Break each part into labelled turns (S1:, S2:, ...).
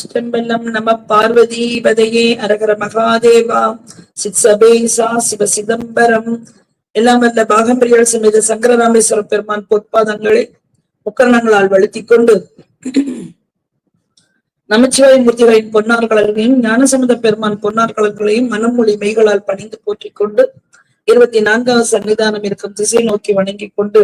S1: சிதம்பரம் நம பார்வதி பதையே அரகர மகாதேவா சித் சபேசா சிவ சிதம்பரம் எல்லாம் வல்ல பாகம்பிரியல் சமேத சங்கரராமேஸ்வர பெருமான் பொற்பாதங்களை முக்கரணங்களால் வழுத்திக் கொண்டு நமச்சிவாய மூர்த்திகளின் பொன்னார் கலர்களையும் ஞானசமுத பெருமான் பொன்னார் கலர்களையும் மனமொழி மெய்களால் பணிந்து போற்றிக் கொண்டு இருபத்தி நான்காவது சன்னிதானம் இருக்கும் திசை நோக்கி வணங்கிக் கொண்டு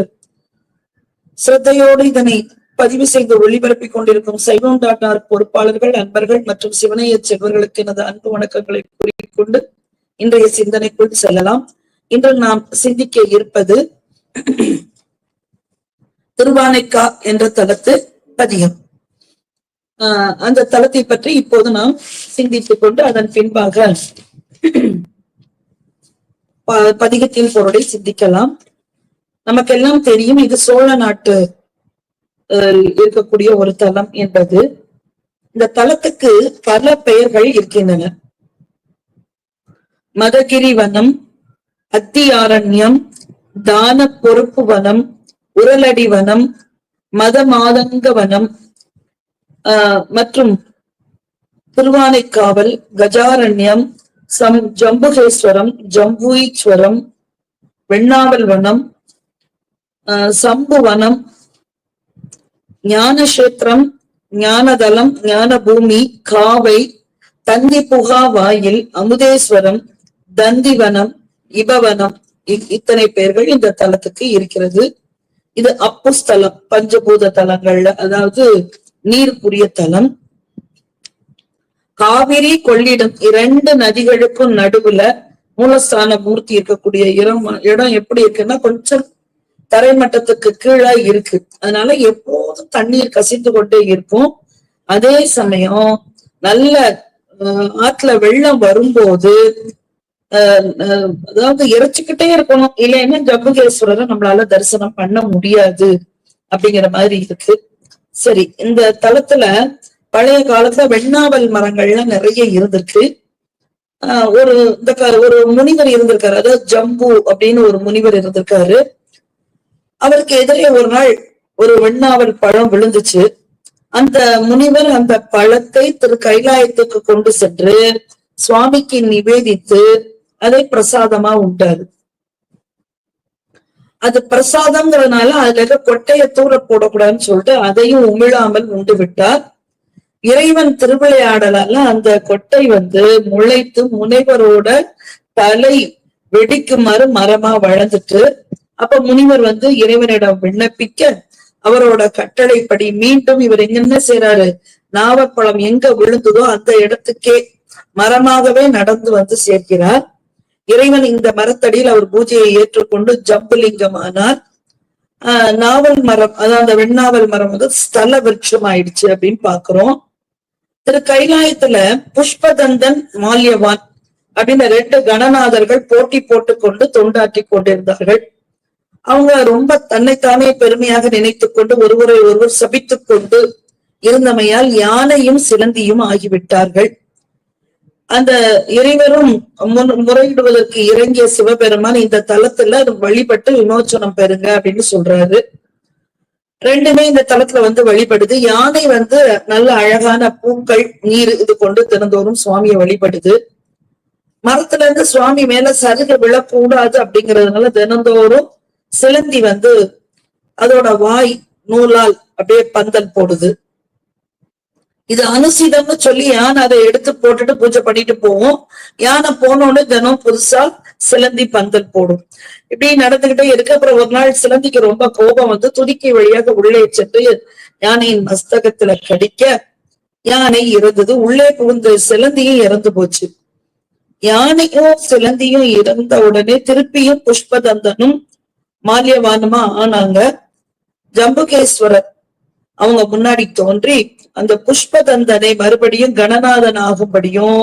S1: சிரத்தையோடு இதனை பதிவு செய்து ஒளிபரப்பிக் கொண்டிருக்கும் சைவம் டாட்டார் பொறுப்பாளர்கள் அன்பர்கள் மற்றும் சிவனைய செல்வர்களுக்கு எனது அன்பு வணக்கங்களை கூறிக்கொண்டு இன்றைய சிந்தனைக்குள் செல்லலாம். இன்று நாம் சிந்திக்க இருப்பது திருவானைக்கா என்ற தலத்து பதியம் ஆஹ் அந்த தலத்தை பற்றி இப்போது நாம் சிந்தித்துக் கொண்டு அதன் பின்பாக ப- பதிகத்தின் பொருளை சிந்திக்கலாம். நமக்கெல்லாம் தெரியும் இது சோழ நாட்டு இருக்கக்கூடிய ஒரு தலம் என்பது இந்த தலத்துக்கு பல பெயர்கள் இருக்கின்றன. மதகிரி வனம் அத்தியாரண்யம் தான பொறுப்பு வனம் உரலடி வனம் மத மாதங்க வனம் ஆஹ், மற்றும் திருவானைக்காவல் கஜாரண்யம் சம் ஜம்புகேஸ்வரம் ஜம்புஈஸ்வரம் வெண்ணாவல் வனம் ஆஹ், சம்பு வனம் ஞானக்ஷேத்திரம் ஞானதலம் ஞானபூமி காவை தந்தி புகா வாயில் அமுதேஸ்வரம் தந்திவனம் இபவனம் இத்தனை பெயர்கள் இந்த தலத்துக்கு இருக்கிறது. இது அப்பு ஸ்தலம் பஞ்சபூத தலங்கள்ல அதாவது நீருக்குரிய தலம். காவிரி கொள்ளிடம் இரண்டு நதிகளுக்கும் நடுவுல மூலஸ்தான மூர்த்தி இருக்கக்கூடிய இடம் இடம் எப்படி இருக்குன்னா கொஞ்சம் தரைமட்டத்துக்கு கீழே இருக்கு. அதனால எப்போதும் தண்ணீர் கசிந்து கொண்டே இருக்கும் அதே சமயம் நல்ல ஆத்துல ஆற்றுல வெள்ளம் வரும்போது அதாவது இறைச்சிக்கிட்டே இருக்கணும். இல்லைன்னா ஜம்புகேஸ்வரரை நம்மளால தரிசனம் பண்ண முடியாது அப்படிங்கிற மாதிரி இருக்கு. சரி இந்த தலத்துல பழைய காலத்துல வெண்ணாவல் மரங்கள்லாம் நிறைய இருந்திருக்கு. ஆஹ் ஒரு இந்த க- ஒரு முனிவர் இருந்திருக்காரு. அதாவது ஜம்பு அப்படின்னு ஒரு முனிவர் இருந்திருக்காரு. அவருக்கு எதிரே ஒரு நாள் ஒரு வெண்ணாவல் பழம் விழுந்துச்சு. அந்த முனிவர் அந்த பழத்தை திரு கைலாயத்துக்கு கொண்டு சென்று சுவாமிக்கு நிவேதித்து அதை பிரசாதமா உண்டாரு. அது பிரசாதம்ங்கிறதுனால அதுல இருக்க கொட்டைய தூர போடக்கூடாதுன்னு சொல்லிட்டு அதையும் உமிழாமல் உண்டு விட்டார். இறைவன் திருவிளையாடலால அந்த கொட்டை வந்து முளைத்து முனைவரோட தலை வெடிக்குமாறு மரமா வளர்ந்துட்டு அப்ப முனிவர் வந்து இறைவனிடம் விண்ணப்பிக்க அவரோட கட்டளைப்படி மீண்டும் இவர் எங்க என்ன செய்றாரு? நாவப்பழம் எங்க விழுந்ததோ அந்த இடத்துக்கே மரமாகவே நடந்து வந்து சேர்க்கிறார். இறைவன் இந்த மரத்தடியில் அவர் பூஜையை ஏற்றுக்கொண்டு ஜம்புலிங்கமானார். ஆஹ் நாவல் மரம் அதாவது அந்த வெண்ணாவல் மரம் வந்து ஸ்தல விருட்சம் ஆயிடுச்சு அப்படின்னு பாக்குறோம். திரு கைலாயத்துல புஷ்பதந்தன் மால்யவான் அப்படின்னு ரெண்டு கணநாதர்கள் போட்டி போட்டுக் கொண்டு தொண்டாற்றி கொண்டிருந்தார்கள். அவங்க ரொம்ப தன்னைத்தானே பெருமையாக நினைத்துக் கொண்டு ஒருவரை ஒருவர் சபித்துக் கொண்டு இருந்தமையால் யானையும் சிலந்தியும் ஆகிவிட்டார்கள். அந்த இறைவரும் முன்- முறையிடுவதற்கு இறங்கிய சிவபெருமான் இந்த தலத்துல வழிபட்டு விமோச்சனம் பெறுங்க அப்படின்னு சொல்றாரு. ரெண்டுமே இந்த தலத்துல வந்து வழிபடுது. யானை வந்து நல்ல அழகான பூக்கள் நீர் இது கொண்டு தினந்தோறும் சுவாமியை வழிபடுது. மரத்துல இருந்து சுவாமி மேல சருக விழக்கூடாது அப்படிங்கறதுனால தினந்தோறும் சிலந்தி வந்து அதோட வாய் நூலால் அப்படியே பந்தல் போடுது. இது அனுசீதம்னு சொல்லி யானை அதை எடுத்து போட்டுட்டு பூஜை பண்ணிட்டு போவோம். யானை போனோன்னு தினம் புதுசா சிலந்தி பந்தல் போடும். இப்படி நடந்துகிட்டே இருக்கு. அப்புறம் ஒரு நாள் சிலந்திக்கு ரொம்ப கோபம் வந்து துதிக்கை வழியாக உள்ளே சென்று யானையின் மஸ்தகத்துல கடிக்க யானை இறந்தது உள்ளே புகுந்த சிலந்தியும் இறந்து போச்சு. யானையும் சிலந்தியும் இறந்த உடனே திருப்பியும் புஷ்பதந்தனும் மால்யவானுமா ஆனாங்க. ஜம்புகேஸ்வரர் அவங்க முன்னாடி தோன்றி அந்த புஷ்பதந்தனை மறுபடியும் கணநாதன் ஆகும்படியும்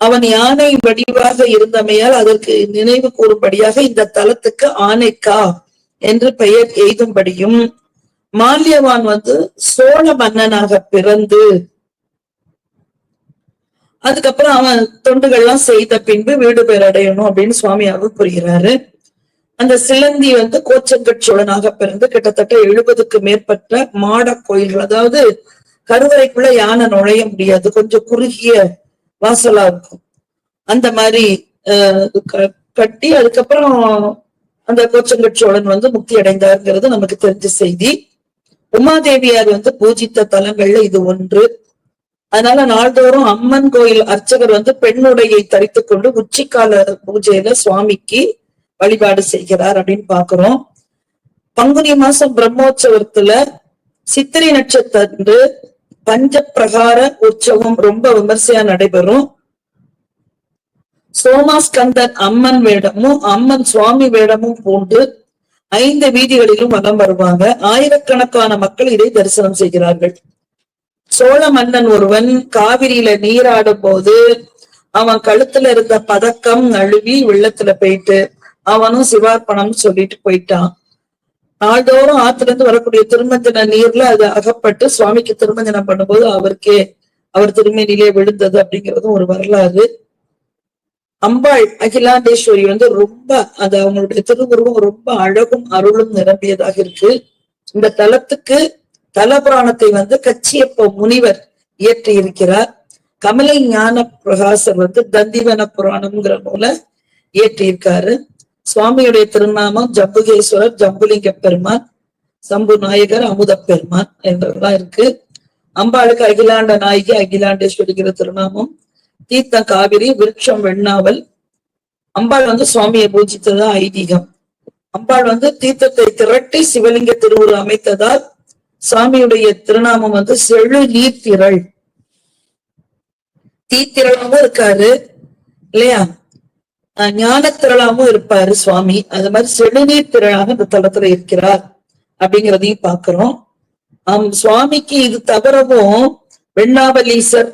S1: அவன் யானை வடிவாக இருந்தமையால் அதற்கு நினைவு கூறும்படியாக இந்த தலத்துக்கு ஆனைக்கா என்று பெயர் எய்தும்படியும் மால்யவான் வந்து சோழ மன்னனாக பிறந்து அதுக்கப்புறம் அவன் தொண்டுகள்லாம் செய்த பின்பு வீடு பேர் அடையணும் அப்படின்னு சுவாமியாக புரிகிறாரு அந்த சிலந்தி வந்து கோச்சங்கட் சோழனாக பிறந்து கிட்டத்தட்ட எழுபதுக்கு மேற்பட்ட மாட கோயில்கள் அதாவது கருவறைக்குள்ள யானை நுழைய முடியாது கொஞ்சம் குறுகிய வாசலா இருக்கும். அந்த மாதிரி க- கட்டி அதுக்கப்புறம் அந்த கோச்சங்கட் சோழன் வந்து முக்தி அடைந்தாருங்கிறது நமக்கு தெரிஞ்ச செய்தி. உமாதேவியார் வந்து பூஜித்த தலங்கள்ல இது ஒன்று. அதனால நாள்தோறும் அம்மன் கோயில் அர்ச்சகர் வந்து பெண்ணுடையை தரித்து கொண்டு உச்சிக்கால பூஜையில சுவாமிக்கு வழிபாடு செய்கிறார் அப்படின்னு பாக்குறோம் பங்குனி மாசம் பிரம்மோற்சவத்துல சித்திரை நட்சத்திரத்து பஞ்ச பிரகார உற்சவம் ரொம்ப விமர்சையா நடைபெறும். சோமாஸ்கந்தன் அம்மன் வேடமும் அம்மன் சுவாமி வேடமும் பூண்டு ஐந்து வீதிகளிலும் வலம் வருவாங்க. ஆயிரக்கணக்கான மக்கள் இதை தரிசனம் செய்கிறார்கள். சோழ மன்னன் ஒருவன் காவிரியில நீராடும் போது அவன் கழுத்துல இருந்த பதக்கம் நழுவி வெள்ளத்துல போயிட்டு அவனும் சிவார்ப்பணம் சொல்லிட்டு போயிட்டான். நாள்தோறும் ஆத்துல இருந்து வரக்கூடிய திருமஞ்சன நீர்ல அது அகப்பட்டு சுவாமிக்கு திருமஞ்சனம் பண்ணும்போது அவருக்கே அவர் திருமேனிலே விழுந்தது அப்படிங்கிறதும் ஒரு வரலாறு. அம்பாள் அகிலாண்டேஸ்வரி வந்து ரொம்ப அது அவங்களுடைய திருவுருவம் ரொம்ப அழகும் அருளும் நிரம்பியதாக இருக்கு. இந்த தலத்துக்கு தலபுராணத்தை வந்து கச்சியப்ப முனிவர் இயற்றி இருக்கிறார் கமலை ஞான பிரகாசர் வந்து தந்திவன புராணம்ங்கிற நூலை இயற்றியிருக்காரு. சுவாமியுடைய திருநாமம் ஜம்புகேஸ்வரர் ஜம்புலிங்க பெருமான் சம்பு நாயகர் அமுத பெருமான் என்றெல்லாம் இருக்கு. அம்பாளுக்கு அகிலாண்ட நாயகி அகிலாண்டேஸ்வரிங்கிற திருநாமம். தீர்த்தம் காவிரி விருட்சம் வெண்ணாவல். அம்பாள் வந்து சுவாமியை பூஜித்ததா ஐதீகம். அம்பாள் வந்து தீர்த்தத்தை திரட்டி சிவலிங்க திருவுரு அமைத்ததால் சுவாமியுடைய திருநாமம் வந்து செழு நீர்த்திரள். தீத்திரளாவும் இருக்காரு இல்லையா? ஞான திரளாகவும் இருப்பாரு சுவாமி. அது மாதிரி செழுநீர் திரளாக இந்த தலத்துல இருக்கிறார் அப்படிங்கிறதையும் பாக்குறோம் ஆம் சுவாமிக்கு இது தவிரவும் வெண்ணாவலீசர்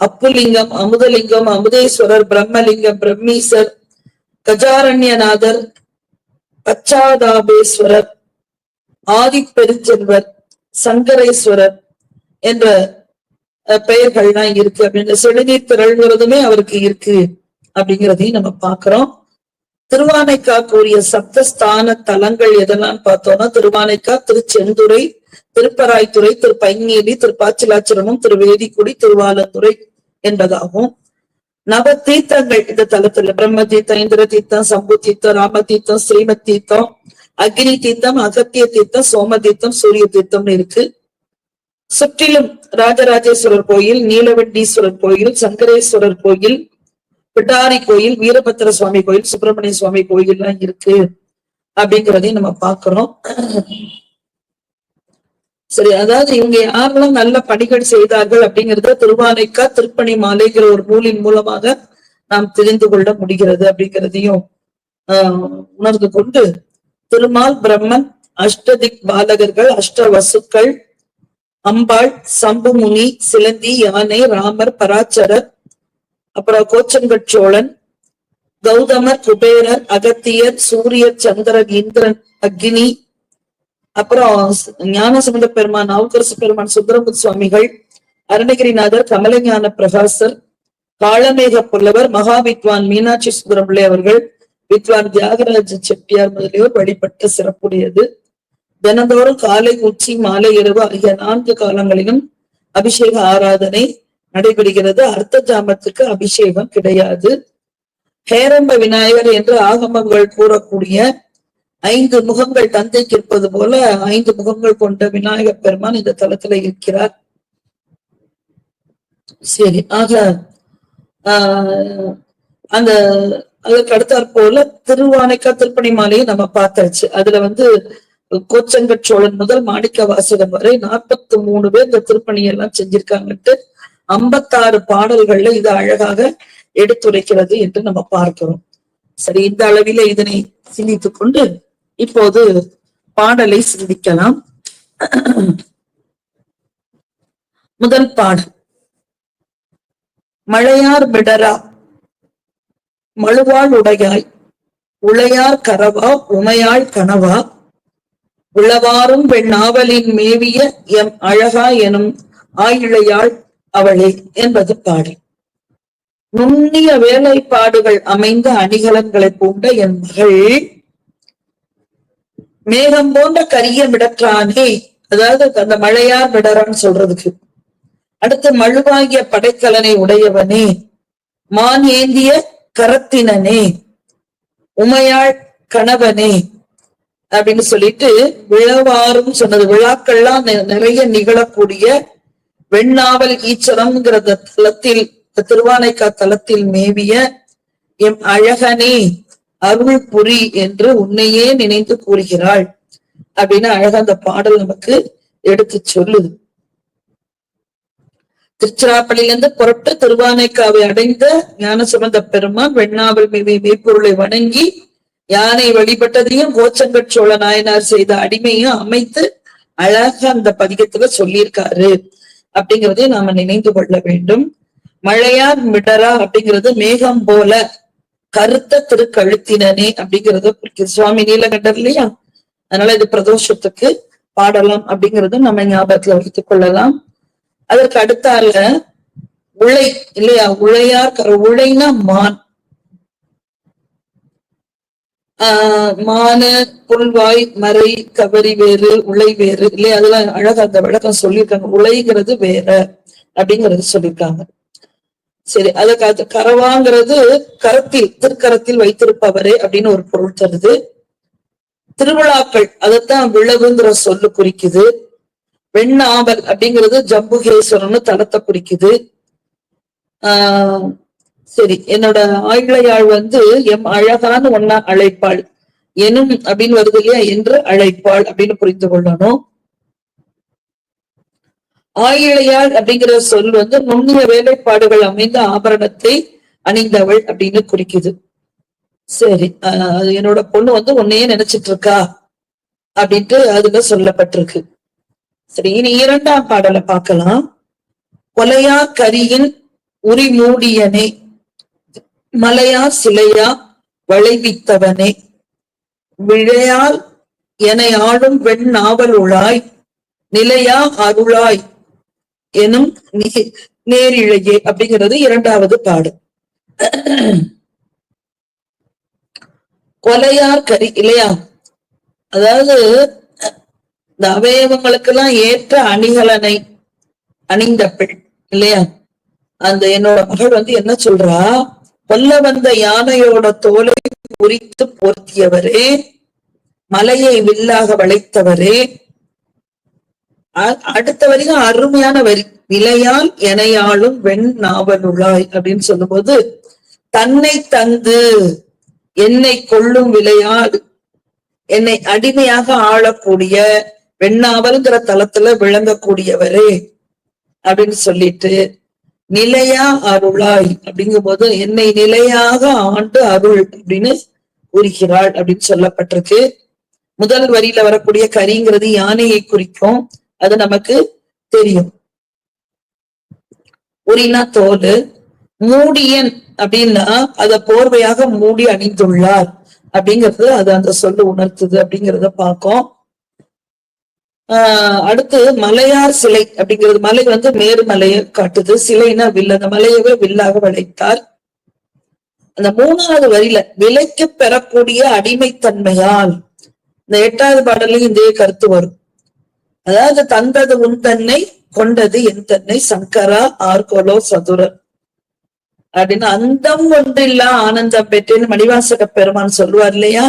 S1: அப்புலிங்கம் அமுதலிங்கம் அமுதேஸ்வரர் பிரம்மலிங்கம் பிரம்மீசர் கஜாரண்யநாதர் பச்சாதாபேஸ்வரர் ஆதிப்பெருஞ்செல்வர் சங்கரேஸ்வரர் என்ற பெயர்கள்லாம் இருக்கு. அப்படின்ற செழுநீர் திரள்ங்கிறதுமே அவருக்கு இருக்கு. அப்படிங்கிறதையும் நம்ம பாக்குறோம் திருவானைக்கா கூறிய சப்தஸ்தான தலங்கள் எதெல்லாம் பார்த்தோம்னா திருவானைக்கா திருச்செந்துறை திருப்பராய்த்துறை திருப்பங்கேலி திருப்பாச்சிலாச்சிரமம் திருவேதிக்குடி திருவாலந்துறை என்பதாகும். நவ தீர்த்தங்கள் இந்த தலத்துல. பிரம்ம தீர்த்தம் இந்திர தீர்த்தம் சம்பு தீர்த்தம் ராம தீர்த்தம் ஸ்ரீமத் தீர்த்தம் அக்னி தீர்த்தம் அகத்திய தீர்த்தம் சோம தீர்த்தம் சூரிய தீர்த்தம்னு இருக்கு. சுற்றிலும் ராஜராஜேஸ்வரர் கோயில் நீலவண்டீஸ்வரர் கோயில் சங்கரேஸ்வரர் கோயில் பிட்டாரி கோயில் வீரபத்திர சுவாமி கோயில் சுப்பிரமணிய சுவாமி கோயில் எல்லாம் இருக்கு அப்படிங்கிறதையும் நம்ம பாக்குறோம் சரி அதாவது இவங்க யாரெல்லாம் நல்ல பணிகள் செய்தார்கள் அப்படிங்கறத திருவானைக்கா திருப்பணி மாலைங்கிற ஒரு நூலின் மூலமாக நாம் தெரிந்து கொள்ள முடிகிறது அப்படிங்கிறதையும் ஆஹ் உணர்ந்து கொண்டு திருமால் பிரம்மன் அஷ்டதிக் பாலகர்கள் அஷ்ட வசுக்கள் அம்பாள் சம்புமுனி சிலந்தி யானை ராமர் பராச்சரர் அப்புறம் கோச்சங்கட் சோழன் கௌதமர் குபேரர் அகத்தியர் சூரிய சந்திரன் இந்திரன் அக்னி அப்புறம் ஞானசமுத பெருமான் நவகரசு பெருமான் சுந்தரமுத் சுவாமிகள் அருணகிரிநாதர் கமலஞான பிரகாசர் காளமேக புல்லவர் மகாவித்வான் மீனாட்சி சுந்தரம்பிள்ளை அவர்கள் வித்வான் தியாகராஜ செட்டியார் முதலியோர் வழிபட்ட சிறப்புடையது. தினந்தோறும் காலை உச்சி மாலை இரவு ஆகிய நான்கு காலங்களிலும் அபிஷேக ஆராதனை நடைபெறுகிறது. அர்த்த ஜாமத்துக்கு அபிஷேகம் கிடையாது. ஹேரம்ப விநாயகர் என்று ஆகமங்கள் கூறக்கூடிய ஐந்து முகங்கள் தந்தைக்கு இருப்பது போல ஐந்து முகங்கள் கொண்ட விநாயகர் பெருமான் இந்த தலத்துல இருக்கிறார். சரி ஆக ஆஹ் அந்த அதுக்கு அடுத்தாற் போல திருவானைக்கா திருப்பணி மாலையை நம்ம பார்த்தாச்சு. அதுல வந்து கோச்சங்கட் சோழன் முதல் மாணிக்க வாசகம் வரை நாற்பத்தி மூணு பேர் இந்த திருப்பணி எல்லாம் செஞ்சிருக்காங்கன்ட்டு ஐம்பத்தாறு பாடல்கள்ல இது அழகாக எடுத்துரைக்கிறது என்று நம்ம பார்க்கிறோம். சரி இந்த அளவில இதனை சிந்தித்துக் கொண்டு இப்போது பாடலை சிந்திக்கலாம். முதல் பாடல். மழையார் விடரா மழுவாள் உடையாய் உளையார் கரவா உமையாள் கனவா உளவாரும் பெண்ணாவலின் மேவிய எம் அழகா எனும் ஆயிழையாள் அவளே என்பது பாடல். நுண்ணிய வேலைப்பாடுகள் அமைந்த அணிகலன்களை பூண்ட என் மகள் மேகம் போன்ற கரிய மிடற்றானே. அதாவது அந்த மழையார் மிடறான்னு சொல்றதுக்கு. அடுத்து மழுவாகிய படைக்கலனை உடையவனே. மான் ஏந்திய கரத்தினனே. உமையாள் கணவனே. அப்படின்னு சொல்லிட்டு விழவாரும் சொன்னது. விழாக்கள்லாம் நிறைய நிகழக்கூடிய வெண்ணாவல் ஈச்சரம்ங்கிற தலத்தில் திருவானைக்கா தலத்தில் மேவிய எம் அழகனே அருள் புரி என்று உன்னையே நினைத்து கூறுகிறாள் அப்படின்னு அழகா அந்த பாடல் நமக்கு எடுத்து சொல்லுது. திருச்சிராப்பள்ளியிலிருந்து புறப்பட்டு திருவானைக்காவை அடைந்த ஞானசம்பந்த பெருமான் வெண்ணாவல் மேவி மெய்ப்பொருளை வணங்கி யானை வழிபட்டதையும் கோச்சங்கட் சோழ நாயனார் செய்த அடிமையும் அமைத்து அழகா அந்த பதிகத்துல சொல்லியிருக்காரு. அப்படிங்கிறதை நாம நினைந்து கொள்ள வேண்டும். மழையார் மிடரா அப்படிங்கிறது மேகம் போல கருத்த திருக்கழுத்தினனே அப்படிங்கிறது சுவாமி நீலகண்டர் இல்லையா? அதனால இது பிரதோஷத்துக்கு பாடலாம் அப்படிங்கறது நம்ம ஞாபகத்துல வைத்துக் கொள்ளலாம். அதற்கு அடுத்தால உழை இல்லையா? உழையார் உழைனா மான். மான புல்வாய் மறை கவரி வேறு உலை வேறு இல்லையா? அதெல்லாம் அழகா அந்த விளக்கம் சொல்லியிருக்காங்க. உலைங்கிறது வேற அப்படிங்கறது சொல்லியிருக்காங்க. சரி அத கரவாங்கிறது கரத்தில் திருக்கரத்தில் வைத்திருப்பவரே அப்படின்னு ஒரு பொருள் தருது. திருவிழாக்கள் அதைத்தான் விலகுங்கிற சொல்லு குறிக்குது. வெண்ணாவல் அப்படிங்கிறது ஜம்புகேஸ்வரன்னு தளத்தை குறிக்குது. ஆஹ் சரி என்னோட ஆயிழையாள் வந்து எம் அழகான ஒன்னா அழைப்பாள். எனும் அப்படின்னு வருது இல்லையா? என்று அழைப்பாள் அப்படின்னு புரிந்து கொள்ளணும். ஆயிழையாள் அப்படிங்கிற சொல் வந்து நுண்ணிய வேலைப்பாடுகள் அமைந்த ஆபரணத்தை அணிந்தவள் அப்படின்னு குறிக்குது. சரி ஆஹ் என்னோட பொண்ணு வந்து உன்னையே நினைச்சிட்டு இருக்கா அப்படின்ட்டு அதுல சொல்லப்பட்டிருக்கு. சரி இனி இரண்டாம் பாடலை பார்க்கலாம். கொலையா கரியின் உரிமூடியனை. மலையா சிலையா வளைவித்தவனே. விழையால் என ஆளும் வெண் நாவலுளாய் நிலையா அருளாய் எனும் நேரிழையே அப்படிங்கிறது இரண்டாவது பாடு. கொலையார் கரி இல்லையா? அதாவது இந்த அவயவங்களுக்கெல்லாம் ஏற்ற அணிகலனை அணிந்த பெண் இல்லையா? அந்த என்னோட மகள் வந்து என்ன சொல்றா? கொல்ல வந்த யானையோட தோலை உரித்து போர்த்தியவரே மலையை வில்லாக வளைத்தவரே. அடுத்த வரைக்கும் அருமையான வரி. விலையால் எனையாளும் வெண் நாவலுளாய் அப்படின்னு சொல்லும்போது தன்னை தந்து என்னை கொள்ளும் விலையால் என்னை அடிமையாக ஆளக்கூடிய வெண்ணாவல்ங்கிற தளத்துல விளங்கக்கூடியவரே அப்படின்னு சொல்லிட்டு நிலையா அருளாய் அப்படிங்கும் போது என்னை நிலையாக ஆண்டு அருள் அப்படின்னு கூறுகிறாள் அப்படின்னு சொல்லப்பட்டிருக்கு. முதல் வரியில வரக்கூடிய கரிங்கிறது யானையை குறிக்கும். அது நமக்கு தெரியும். உரினா தோல் மூடியன் அப்படின்னா அத போர்வையாக மூடி அணிந்துள்ளார் அப்படிங்கிறது அது அந்த சொல்லு உணர்த்துது அப்படிங்கிறத பார்க்கும். அடுத்து மலையார் சிலை அப்படிங்கிறது. மலை வந்து மேருமலையை காட்டுது. சிலைனா வில். அந்த மலையவே வில்லாக வளைத்தார் அந்த மூணாவது வரியில விலைக்கு பெறக்கூடிய அடிமைத்தன்மையால் இந்த எட்டாவது பாடலையும் இதே கருத்து வரும். அதாவது தந்தது உன் தன்னை கொண்டது என் தன்னை சங்கரா ஆர்கோலோ சதுரர். அப்படின்னு அந்தம் ஒன்றில்லா ஆனந்தம் பெற்றேன்னு மணிவாசக பெருமான் சொல்லுவார் இல்லையா?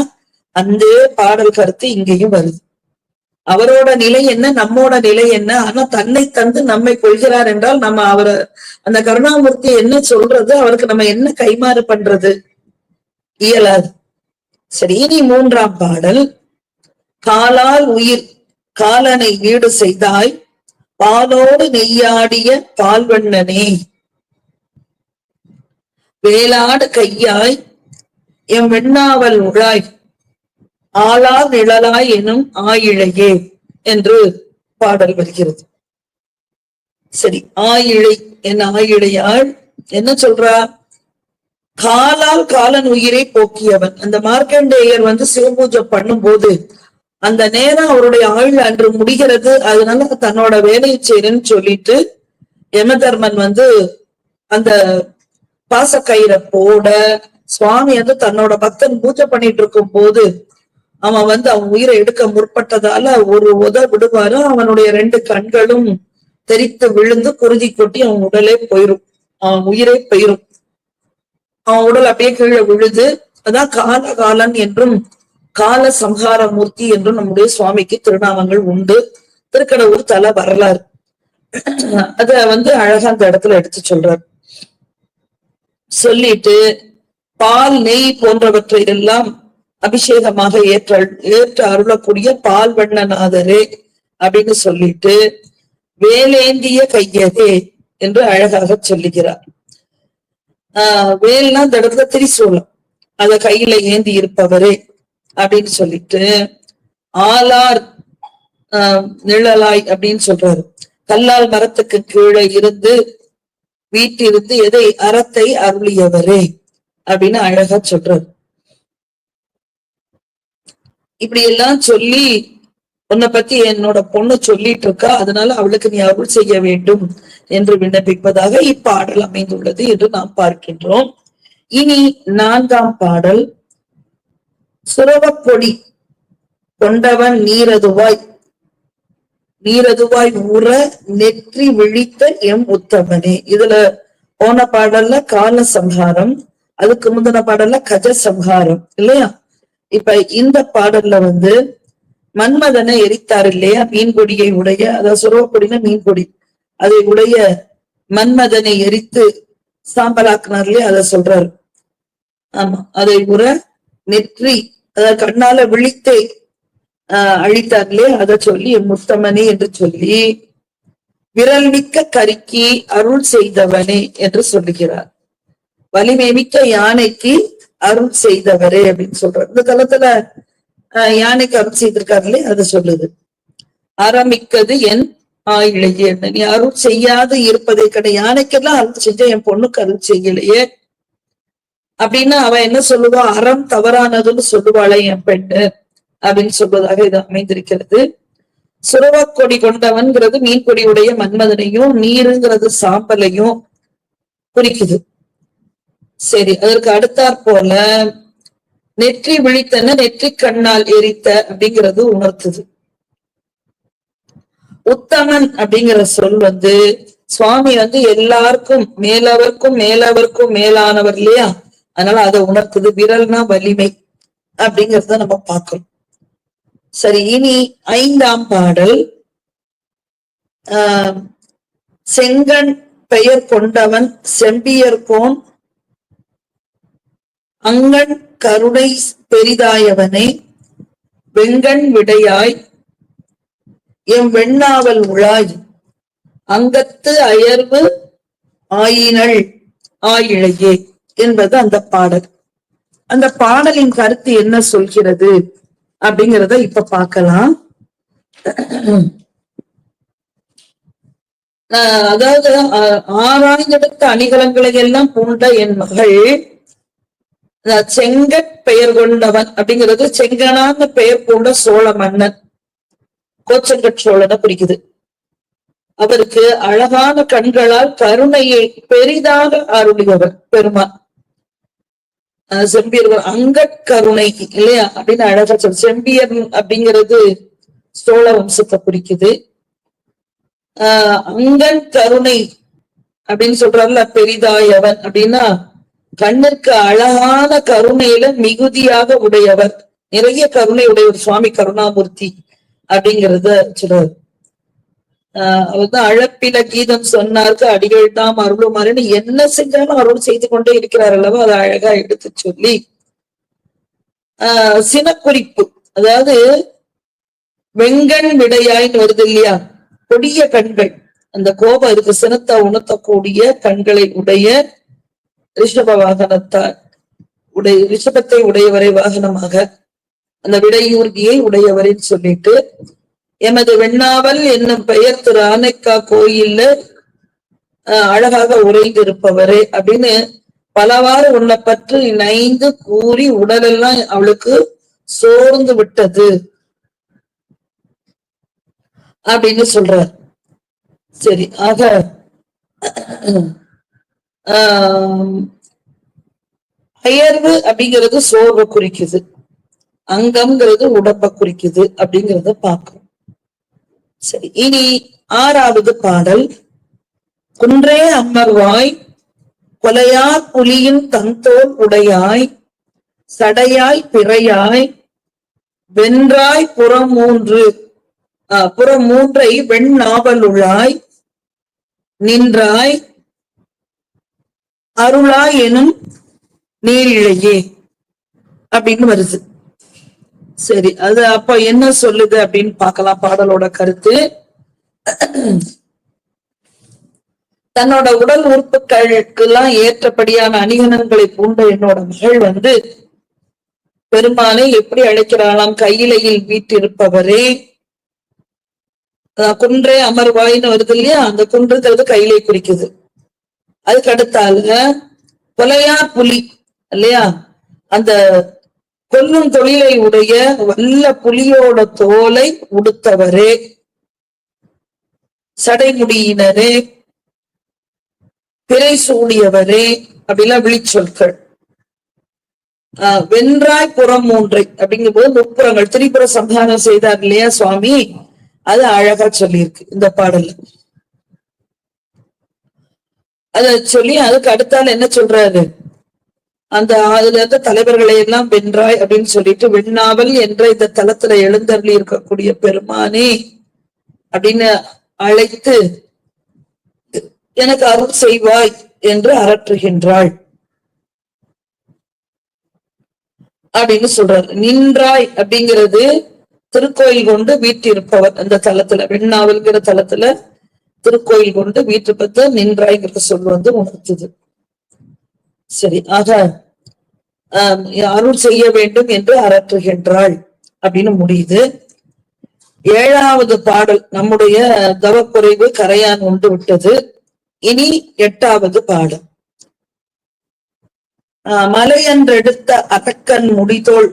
S1: அந்த பாடல் கருத்து இங்கேயும் வருது. அவரோட நிலை என்ன நம்மோட நிலை என்ன? ஆனா தன்னை தந்து நம்மை கொள்கிறார் என்றால் நம்ம அவரை அந்த கருணாமூர்த்தி என்ன சொல்றது அவருக்கு நம்ம என்ன கைமாறு பண்றது? இயலாது. சரி இனி மூன்றாம் பாடல். காலால் உயிர் காலனை வீடு செய்தாய் பாலோடு நெய்யாடிய பால்வண்ணனே. வேளாடு கையாய் எம் வெண்ணாவல் உழாய் ஆளா நிழலாய் எனும் ஆயிழையே என்று பாடல் வருகிறது. சரி ஆயிழை என் ஆயிழையாள் என்ன சொல்றா? காலால் காலன் உயிரை போக்கியவன். அந்த மார்க்கண்டேயர் வந்து சிவபூஜை பண்ணும்போது அந்த நேரம் அவருடைய ஆயுள் அன்று முடிகிறது. அதனால தன்னோட வேலையை செய்யறேன்னு சொல்லிட்டு யமதர்மன் வந்து அந்த பாசக்கயிறை போட சுவாமி வந்து தன்னோட பக்தன் பூஜை பண்ணிட்டு இருக்கும் போது அவன் வந்து அவன் உயிரை எடுக்க முற்பட்டதால ஒரு உத விடுவாரு. அவனுடைய ரெண்டு கண்களும் தெரித்து விழுந்து குருதி கொட்டி அவன் உடலே போயிரும். அவன் உயிரே போயிரும். அவன் உடல் அப்படியே கீழே விழுது. அதான் காலகாலன் என்றும் கால சம்ஹார மூர்த்தி என்றும் நம்முடைய சுவாமிக்கு திருநாமங்கள் உண்டு. திருக்கடவுர் தல வரலாறு. அத வந்து அழகா அந்த இடத்துல எடுத்து சொல்றார். சொல்லிட்டு பால் நெய் போன்றவற்றை எல்லாம் அபிஷேகமாக ஏற்ற ஏற்று அருளக்கூடிய பால் வண்ணநாதரே அப்படின்னு சொல்லிட்டு வேலேந்திய கையதே என்று அழகாக சொல்லுகிறார். ஆஹ் வேல்னா இந்த இடத்துல திரிசூலம். அத கையில ஏந்தி இருப்பவரே அப்படின்னு சொல்லிட்டு ஆலார் ஆஹ் நிழலாய் அப்படின்னு சொல்றாரு. கல்லால் மரத்துக்கு கீழே இருந்து வீட்டிலிருந்து எதை அறத்தை அருளியவரே அப்படின்னு அழகா சொல்றாரு. இப்படி எல்லாம் சொல்லி உன்னை பத்தி என்னோட பொண்ணு சொல்லிட்டு இருக்கா. அதனால அவளுக்கு நீ அருள் செய்ய வேண்டும் என்று விண்ணப்பிப்பதாக இப்பாடல் அமைந்துள்ளது என்று நாம் பார்க்கின்றோம். இனி நான்காம் பாடல். சுரவப்பொடி கொண்டவன் நீரதுவாய். நீரதுவாய் ஊற நெற்றி விழித்த எம் உத்தமனே. இதுல போன பாடல்ல கால சம்ஹாரம் அதுக்கு முந்தின பாடல்ல கஜ சம்ஹாரம் இல்லையா? இப்ப இந்த பாடல்ல வந்து மன்மதனை எரித்தார் இல்லையா? மீன்கொடியை உடைய அதாவது சுரவப்பொடினா மீன்கொடி அதை உடைய மன்மதனை எரித்து சாம்பலாக்குனார் இல்லையா? அதை சொல்றாரு. ஆமா அதை உற நெற்றி அதாவது கண்ணால விழித்தே ஆஹ் அழித்தார்களே அதை சொல்லி என் முத்தமனே என்று சொல்லி விரல் மிக்க கருக்கி அருள் செய்தவனே என்று சொல்லுகிறார். வலிமை மிக்க யானைக்கு அருள் செய்தவரே அப்படின்னு சொல்றார். இந்த காலத்துல ஆஹ் யானைக்கு அருள் செய்திருக்காருலே அது சொல்லுது. ஆரம்பிக்கது என் ஆயிழையே. நீ அருள் செய்யாது இருப்பதே கிடையாது யானைக்கெல்லாம் அருள் செஞ்ச என் பொண்ணுக்கு அருள் செய்யலையே. அப்படின்னு அவன் என்ன சொல்லுவா? அறம் தவறானதுன்னு சொல்லுவாளே என் பெண்ணு அப்படின்னு சொல்வதாக இது அமைந்திருக்கிறது. சுரவக்கொடி கொண்டவன்கிறது மீன்கொடியுடைய மன்மதனையும் நீருங்கிறது சாம்பலையும் குறிக்குது. சரி அதற்கு அடுத்தாற் போல நெற்றி விழித்தன நெற்றி கண்ணால் எரித்த அப்படிங்கிறது உணர்த்துது. உத்தமன் அப்படிங்கிற சொல் வந்து சுவாமி வந்து எல்லாருக்கும் மேலவர்க்கும் மேலவர்க்கும் மேலானவர் இல்லையா? அதனால அதை உணர்த்துது விரல்னா வலிமை அப்படிங்கறத நம்ம பார்க்கணும். சரி இனி ஐந்தாம் பாடல். ஆஹ் செங்கன் பெயர் கொண்டவன் செம்பியர்கோன் அங்கண் கருணை பெரிதாயவனே வெங்கண் விடையாய் எம் வெண்ணாவல் உழாய் அங்கத்து அயர்வு ஆயினள் ஆயிழையே என்பது அந்த பாடல். அந்த பாடலின் கருத்து என்ன சொல்கிறது அப்படிங்கிறத இப்ப பார்க்கலாம். ஆஹ் அதாவது ஆஹ் ஆராய்ந்தெடுத்த அணிகலங்களை எல்லாம் பூண்ட என் மகள் அஹ் பெயர் கொண்டவன் அப்படிங்கிறது செங்கனான்னு பெயர் கொண்ட சோழ மன்னன். கோச்சங்கட் சோழனை குறிக்குது அவருக்கு அழகான கண்களால் கருணையை பெரிதாக அருளியவர் பெருமான் செம்பியர்கள் செம்பியர் அங்கட் கருணை இல்லையா? அப்படின்னு அழகா சொல் செம்பியர் அப்படிங்கிறது சோழ வம்சத்தை குறிக்குது ஆஹ் அங்கன் கருணை அப்படின்னு சொல்றாருல பெரிதாயவன் அப்படின்னா கண்ணிற்கு அழகான கருணையில மிகுதியாக உடையவர். நிறைய கருணை உடையவர் சுவாமி கருணாமூர்த்தி அப்படிங்கறத சொல்றாரு. ஆஹ் அவர் தான் அழப்பில கீதம் சொன்னார்க்கு அடிகள் தாம் அருளுமாறுன்னு என்ன செஞ்சாலும் அருள் செய்து கொண்டே இருக்கிறார் அல்லவா? அதை அழகா எடுத்து சொல்லி. ஆஹ் சினக்குறிப்பு. அதாவது வெங்கண் விடையாய்ன்னு வருது இல்லையா? கொடிய கண்கள். அந்த கோபம் இருக்கு. சினத்தை உணர்த்தக்கூடிய கண்களை உடைய ரிஷப வாகனத்தார் உடை ரிஷபத்தை உடையவரை வாகனமாக அந்த விடையூர்கியை உடையவரை சொல்லிட்டு எமது வெண்ணாவல் என்னும் பெயர் திரு ஆனைக்கா கோயில்ல அழகாக உறைந்திருப்பவரே அப்படின்னு பலவாறு உன்னை பற்றி நைந்து கூறி உடலெல்லாம் அவளுக்கு சோர்ந்து விட்டது. அப்படின்னு சொல்றார். சரி ஆக அயர்வு அப்படிங்கிறது சோர்வை குறிக்குது. அங்கம்ங்கிறது உடம்ப குறிக்குது அப்படிங்கறத பார்க்கணும் சரி இனி ஆறாவது பாடல். குன்றே அமர்வாய் கொலையார் புலியின் தந்தோல் உடையாய் சடையாய் பிறையாய் வென்றாய் புறம் மூன்று ஆஹ், புறம் மூன்றை வெண் நாவலுழாய் நின்றாய் அருளா எனும் நீரிழையே அப்படின்னு வருது. சரி அது அப்ப என்ன சொல்லுது அப்படின்னு பார்க்கலாம் பாடலோட கருத்து. தன்னோட உடல் உறுப்புகளுக்கெல்லாம் ஏற்றபடியான அணிகலன்களை பூண்ட என்னோட மகள் வந்து பெருமானை எப்படி அழைக்கிறாளாம்? கையிலையில் வீட்டிருப்பவரே. குன்றே அமர்வாயின்னு வருது இல்லையா? அந்த குன்றுங்கிறது கையிலை குறிக்குது. அதுக்கு அடுத்தால கொலையா புலி இல்லையா? அந்த கொல்லும் தொழிலை உடைய வல்ல புலியோட தோலை உடுத்தவரே சடைமுடியினரே பிறை சூடியவரே அப்படிலாம் விழிச்சொற்கள். ஆஹ் வென்றாய் புறம் மூன்றை அப்படிங்கும்போது முப்புறங்கள் திரிபுர சந்தானம் செய்தார் இல்லையா சுவாமி? அது அழகா சொல்லியிருக்கு இந்த பாடல்ல. அத சொல்லி அதுக்கு அடுத்தால என்ன சொல்றாரு? அந்த அதுல இருந்த தலைவர்களை எல்லாம் வென்றாய் அப்படின்னு சொல்லிட்டு வெண்ணாவல் என்ற இந்த தலத்துல எழுந்தருளி இருக்கக்கூடிய பெருமானே அப்படின்னு அழைத்து எனக்கு அருள் செய்வாய் என்று அரற்றுகின்றாள். அப்படின்னு சொல்றாரு. நின்றாய் அப்படிங்கிறது திருக்கோயில் கொண்டு வீட்டிருப்பவர் அந்த தலத்துல வெண்ணாவல்கிற தலத்துல திருக்கோயில் கொண்டு வீட்டு பத்து நின்றாய்ங்கிறத சொல் வந்து உணர்த்துது. சரி ஆக ஆஹ் அருள் செய்ய வேண்டும் என்று அரற்றுகின்றாள் அப்படின்னு முடியுது. ஏழாவது பாடல் நம்முடைய தவக்குறைவு கரையான் உண்டு விட்டது. இனி எட்டாவது பாடல். ஆஹ் மலையன்றெடுத்த அதக்கன் முடிதோள்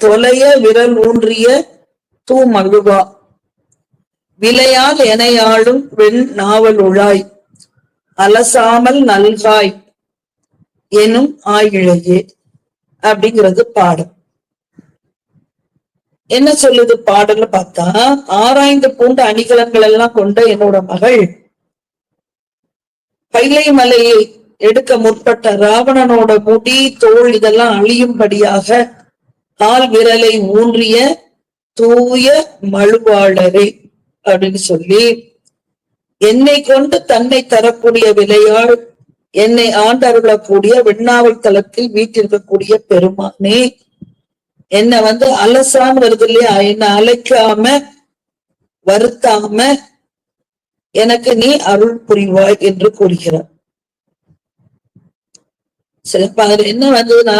S1: தொலைய விரல் ஊன்றிய தூ மழுவா விலையால் எனையாளும் வெண் நாவல் உழாய் அலசாமல் நல்காய் எனும் ஆயிழையே அப்படிங்கிறது பாடல். என்ன சொல்லுது பாடல்னு பார்த்தா ஆராய்ந்து பூண்டு அணிகலன்கள் எல்லாம் கொண்ட என்னோட மகள் பைலை மலையை எடுக்க முற்பட்ட ராவணனோட முடி தோல் இதெல்லாம் அழியும்படியாக கால் விரலை ஊன்றிய தூய மழுவாளரே. அப்படின்னு சொல்லி என்னை கொண்டு தன்னை தரக்கூடிய விலையால் என்னை ஆண்டருளக்கூடிய விண்ணாவல் தலத்தில் வீட்டிருக்கக்கூடிய பெருமானே என்ன வந்து அலசான்னு வருது இல்லையா? என்ன அழைக்காம வருத்தாம எனக்கு நீ அருள் புரிவாய் என்று கூறுகிறார். சரி என்ன வந்ததுன்னா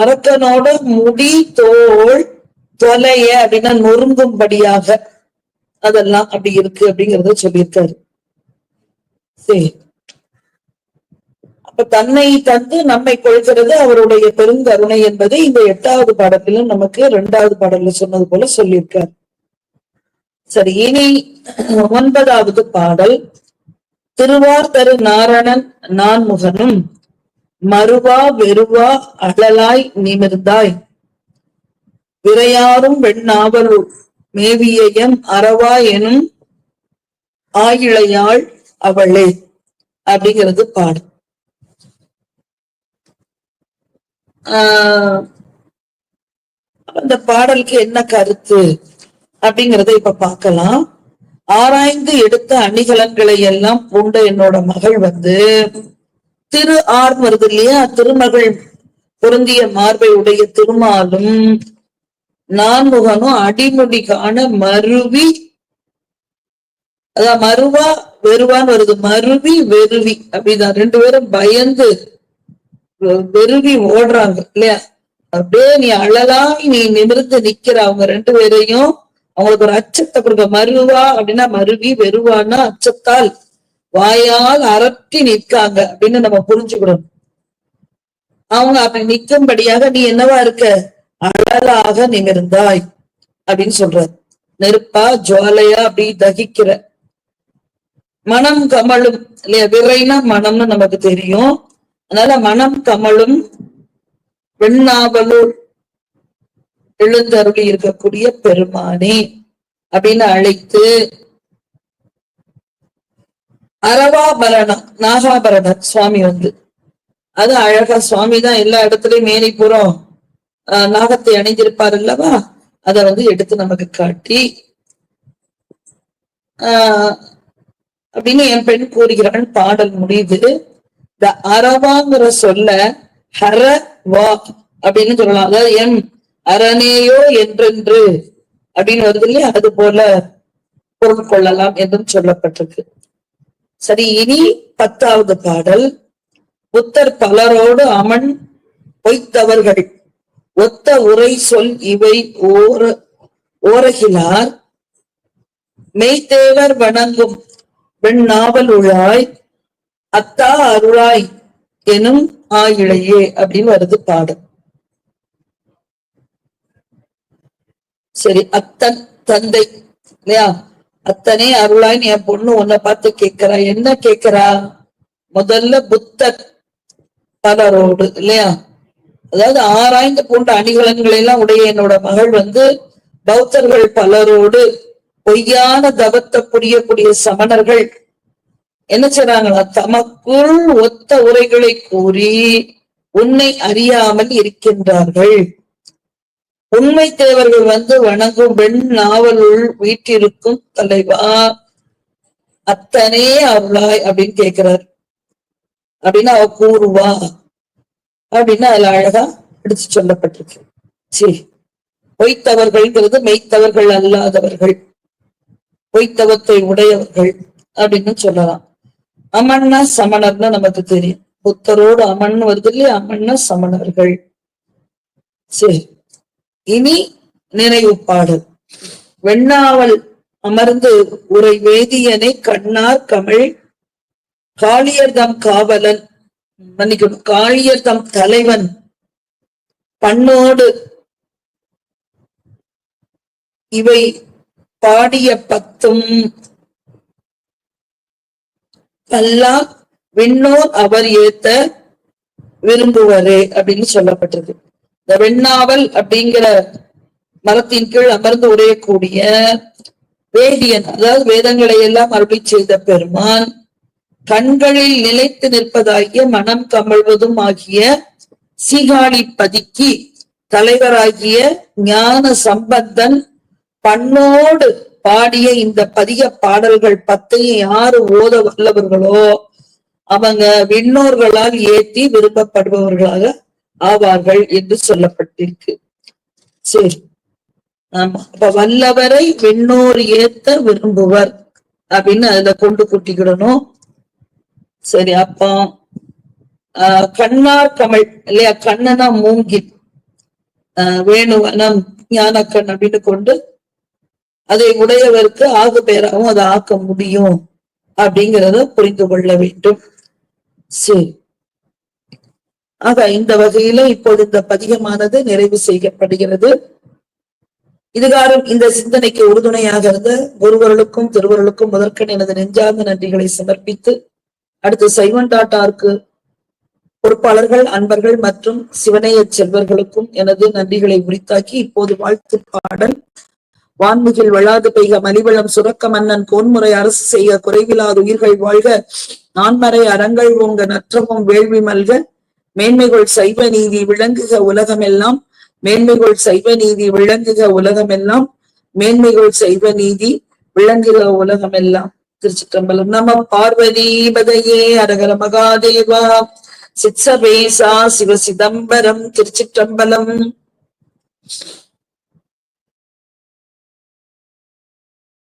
S1: அரக்கனோட முடி தோல் தொலைய அப்படின்னா நொறுங்கும்படியாக அதெல்லாம் அப்படி இருக்கு அப்படிங்கறத சொல்லியிருக்காரு. சரி. அப்ப தன்னை தந்து நம்மை கொள்கிறது அவருடைய பெருங்கருணை என்பது இந்த எட்டாவது பாடத்திலும் நமக்கு இரண்டாவது பாடல்ல சொன்னது போல சொல்லியிருக்காரு. சரி இனி ஒன்பதாவது பாடல். திருவார் தரு நாரணன் நான்முகனும் மறுவா வெறுவா அழலாய் நிமிர்ந்தாய். விரையாரும் வெண்ணாவலுள் மேவியம் அறவா எனும் ஆயிழையாள் அவளே அப்படிங்கிறது பாடல் ஆஹ் அந்த பாடலுக்கு என்ன கருத்து அப்படிங்கிறத இப்ப பார்க்கலாம். ஆராய்ந்து எடுத்த அணிகலன்களை எல்லாம் பூண்ட என்னோட மகள் வந்து திரு ஆர் வருது இல்லையா? திருமகள் பொருந்திய மார்பை உடைய திருமாலும் நான்முகனும் அடிமுடி காண மருவி. அதான் மருவா வெறுவான்னு வருது. மருவி வெறுவி அப்படிதான். ரெண்டு பேரும் பயந்து வெறுவி ஓடுறாங்க இல்லையா? அப்படியே நீ அழலாய் நீ நிமிர்ந்து நிக்கிற அவங்க ரெண்டு பேரையும். அவங்களுக்கு ஒரு அச்சத்தை கொடுக்க மருவா அப்படின்னா மருவி வெறுவான்னா அச்சத்தால் வாயால் அரட்டி நிற்காங்க அப்படின்னு நம்ம புரிஞ்சுக்கணும். அவங்க அப்படி நிற்கும்படியாக நீ என்னவா இருக்க? அழலாக நிமிர்ந்தாய் அப்படின்னு சொல்றாரு. நெருப்பா ஜுவாலையா அப்படி தகிக்கிற மனம் கமலும் இல்லையா? விரைனா மனம்னு நமக்கு தெரியும். அதனால மனம் கமலும் வெண்ணாவலூர் எழுந்தருளி இருக்கக்கூடிய பெருமானே அப்படின்னு அழைத்து அரவாபரணம் நாகாபரணம் சுவாமி வந்து அது அழகா சுவாமி தான் எல்லா இடத்துலயும் மேனி புறம் நாகத்தை அணிந்திருப்பார் அல்லவா? அத வந்து எடுத்து நமக்கு காட்டி ஆஹ் அப்படின்னு என் பெண் கூறுகிறாள் பாடல் முடியுது இந்த அரவாங்கிற சொல்ல ஹர வா அப்படின்னு சொல்லலாம். அதாவது எம் அரணேயோ என்றென்று அப்படின்னு வருது இல்லையா? அது போல பொருள் கொள்ளலாம் என்றும் சொல்லப்பட்டிருக்கு. சரி இனி பத்தாவது பாடல். புத்தர் பலரோடு அமன் பொய்த்தவர்கள். ஒத்த உரை சொல் இவை ஓர ஓரகிலார் மெய்தேவர் வணங்கும் வெண்ணாவல் உழாய் அத்தா அருளாய் எனும் ஆயிழையே அப்படின்னு வருது பாடம் சரி அத்தன் தந்தை இல்லையா? அத்தனே அருளாய் என் பொண்ணு உன்னை பார்த்து கேட்கிறா. என்ன கேட்கிறா? முதல்ல புத்தர் பலரோடு இல்லையா? அதாவது ஆராய்ந்து போன்ற அணிகலன்களை எல்லாம் உடைய என்னோட மகள் வந்து பௌத்தர்கள் பலரோடு பொய்யான தவத்தை புரியக்கூடிய சமணர்கள். என்ன செய்றாங்களா தமக்குள் ஒத்த உரைகளை கூறி உன்னை அறியாமல் இருக்கின்றார்கள். உண்மை தேவர்கள் வந்து வணங்கும் வெண் நாவலுள் வீட்டிருக்கும் தலைவா அத்தனே அருளாய் அப்படின்னு கேட்கிறார் அப்படின்னு அவ கூறுவா அப்படின்னு அதுல அழகா எடுத்து சொல்லப்பட்டிருக்கு. சரி பொய்த்தவர்கள்ங்கிறது மெய்த்தவர்கள் அல்லாதவர்கள் பொய்த்தவத்தை உடையவர்கள் அப்படின்னு சொல்லலாம். அமன்னா சமணர்னு நமக்கு தெரியும். புத்தரோடு அமன் வருது இல்லையா? அமன்னா சமணர்கள். சரி இனி நினைவு பாடல் வெண்ணாவல் அமர்ந்து உரை வேதியனை கண்ணார் கமிழ் காளியர்தம் காவலன் மன்னிக்கணும் காளியர் தம் தலைவன் பண்ணோடு இவை பாடிய பத்தும் அல்லா விண்ணோர் அவர் ஏத்த விரும்புவரே அப்படின்னு சொல்லப்பட்டிருக்கு இந்த வெண்ணாவல் அப்படிங்கிற மரத்தின் கீழ் அமர்ந்து உரையக்கூடிய வேதியன் அதாவது வேதங்களை எல்லாம் அருளி செய்த பெருமான் கண்களில் நிலைத்து நிற்பதாகிய மனம் கமழ்வதும் ஆகிய சீகாழி பதிக்கு தலைவராகிய ஞான சம்பந்தன் பண்ணோடு பாடிய இந்த பதிக பாடல்கள் பத்தையும் யாரு ஓத வல்லவர்களோ அவங்க விண்ணோர்களால் ஏத்தி விரும்பப்படுபவர்களாக ஆவார்கள் என்று சொல்லப்பட்டிருக்கு. சரி. ஆமா. அப்ப வல்லவரை விண்ணோர் ஏத்த விரும்புவர் அப்படின்னு அதுல கொண்டு கூட்டிக்கிடணும். சரி அப்போ ஆஹ் கண்ணார் கமல் இல்லையா? கண்ணனா மூங்கி ஆஹ் வேணுவனம் ஞானக்கண் அப்படின்னு கொண்டு அதை உடையவருக்கு ஆகு பேராகவும் அதை ஆக்க முடியும் அப்படிங்கிறத புரிந்து கொள்ள வேண்டும். சரி. ஆக இந்த வகையில இப்போது இந்த பதிகமானது நிறைவு செய்யப்படுகிறது. இதுகாரம் இந்த சிந்தனைக்கு உறுதுணையாக இருந்த ஒருவர்களுக்கும் திருவருளுக்கும் முதற்கன் எனது நெஞ்சார்ந்த நன்றிகளை சமர்ப்பித்து அடுத்து சைவன் டாட்டாருக்கு பொறுப்பாளர்கள் அன்பர்கள் மற்றும் சிவனைய செல்வர்களுக்கும் எனது நன்றிகளை உரித்தாக்கி இப்போது வாழ்த்து பாடல். வான்முகில் வளாது பெய்க மலிவளம் சுரக்க மன்னன் கோன்முறை அரசு செய்ய குறைவிலாத உயிர்கள் வாழ்க. நான்மறை அறங்கள் ஓங்க நற்றமும் வேள்வி மல்க. மேன்மைகள் சைவ நீதி விளங்குக உலகமெல்லாம். மேன்மைகள் சைவ நீதி விளங்குக உலகமெல்லாம். மேன்மைகள் சைவ நீதி விளங்குக உலகமெல்லாம். திருச்சிற்றம்பலம். நம பார்வதி பதையே அரகர மகாதேவா. சித்சபேசா சிவ சிதம்பரம் திருச்சிற்றம்பலம்.